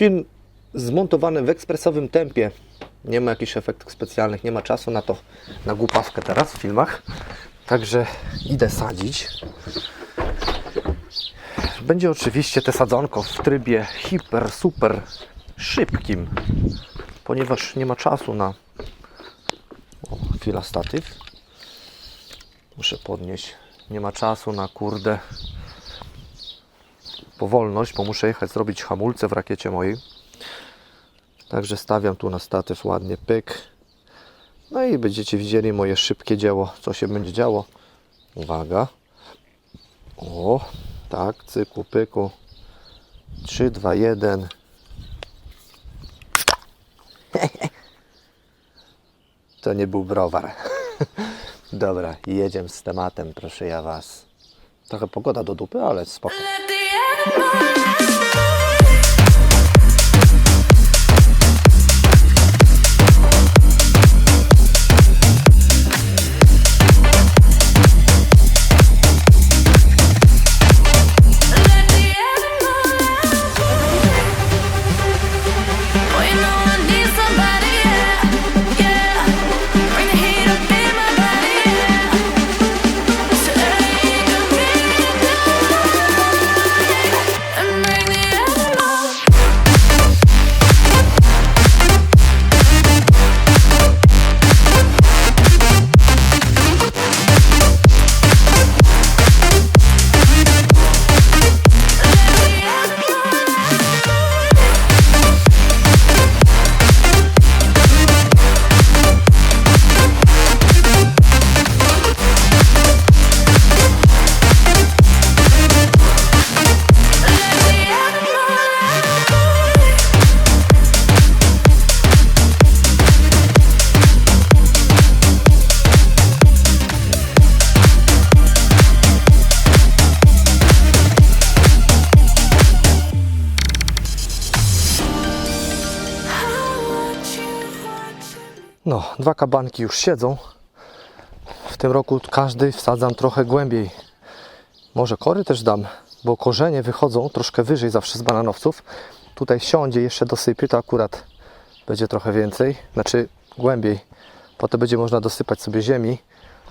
Film zmontowany w ekspresowym tempie. Nie ma jakichś efektów specjalnych, nie ma czasu na to, na głupawkę teraz w filmach. Także idę sadzić. Będzie oczywiście te sadzonko w trybie hiper, super szybkim, ponieważ nie ma czasu na o, chwila statyw. Muszę podnieść. Nie ma czasu na kurde powolność, bo muszę jechać zrobić hamulce w rakiecie mojej. Także stawiam tu na statyw ładnie pyk. No i będziecie widzieli moje szybkie dzieło, co się będzie działo. Uwaga. O, tak, cyku, pyku. 3, 2, 1. To nie był browar. Dobra, jedziemy z tematem, proszę ja Was. Trochę pogoda do dupy, ale spoko. more. No, dwa kabanki już siedzą. W tym roku każdy wsadzam trochę głębiej. Może kory też dam, bo korzenie wychodzą troszkę wyżej zawsze z bananowców. Tutaj siądzie, jeszcze dosypię, to akurat będzie trochę więcej, znaczy głębiej. Potem będzie można dosypać sobie ziemi.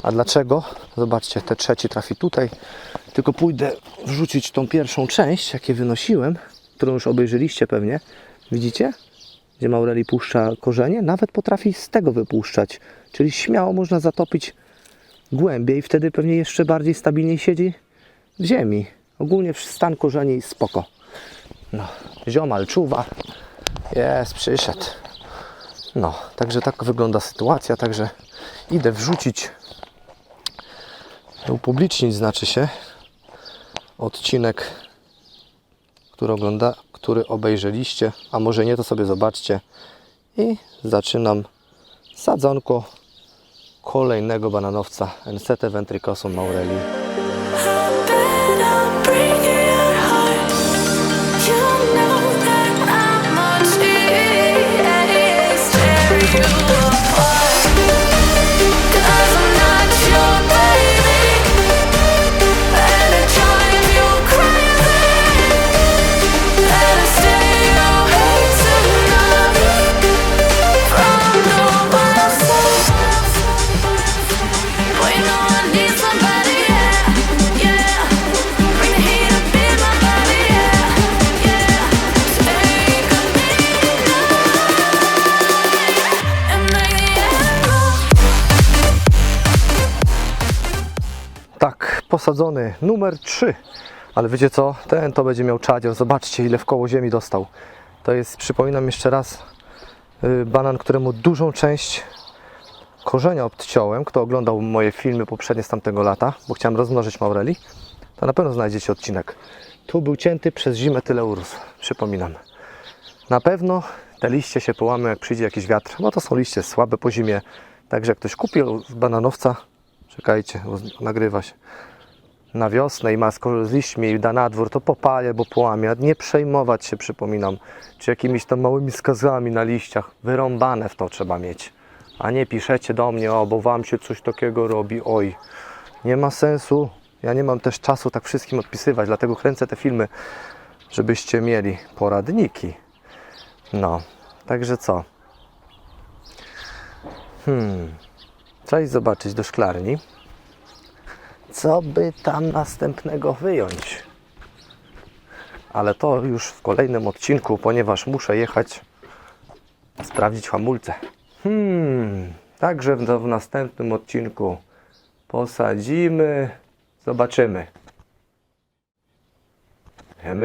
A dlaczego? Zobaczcie, te trzeci trafi tutaj. Tylko pójdę wrzucić tą pierwszą część, jakie wynosiłem, którą już obejrzeliście pewnie. Widzicie? Gdzie Maureli puszcza korzenie, nawet potrafi z tego wypuszczać. Czyli śmiało można zatopić głębiej, wtedy pewnie jeszcze bardziej stabilniej siedzi w ziemi. Ogólnie stan korzeni spoko. No, ziomal czuwa. Jest, przyszedł. No, także tak wygląda sytuacja, także idę wrzucić, upublicznić znaczy się, odcinek który, ogląda, który obejrzeliście, a może nie, to sobie zobaczcie. I zaczynam sadzonko kolejnego bananowca Ensete ventricosum maureli. Posadzony numer 3. Ale wiecie co? Ten to będzie miał czadzior. Zobaczcie, ile w koło ziemi dostał. To jest, przypominam jeszcze raz, y, banan, któremu dużą część korzenia obciąłem. Kto oglądał moje filmy poprzednie z tamtego lata, bo chciałem rozmnożyć maureli, to na pewno znajdziecie odcinek. Tu był cięty przez zimę, tyle urósł. Przypominam. Na pewno te liście się połamią, jak przyjdzie jakiś wiatr, bo to są liście słabe po zimie. Także jak ktoś kupił z bananowca, czekajcie, nagrywa się, na wiosnę i ma z liśćmi i da na dwór, to popalę, bo połamie. Nie przejmować się, przypominam, czy jakimiś tam małymi skazami na liściach. Wyrąbane w to trzeba mieć. A nie piszecie do mnie, o, bo wam się coś takiego robi, oj. Nie ma sensu. Ja nie mam też czasu tak wszystkim odpisywać, dlatego kręcę te filmy, żebyście mieli poradniki. No, także co? Hmm, trzeba iść zobaczyć do szklarni. Co by tam następnego wyjąć? Ale to już w kolejnym odcinku, ponieważ muszę jechać sprawdzić hamulce. Hmm, także w, w następnym odcinku posadzimy, zobaczymy. Wir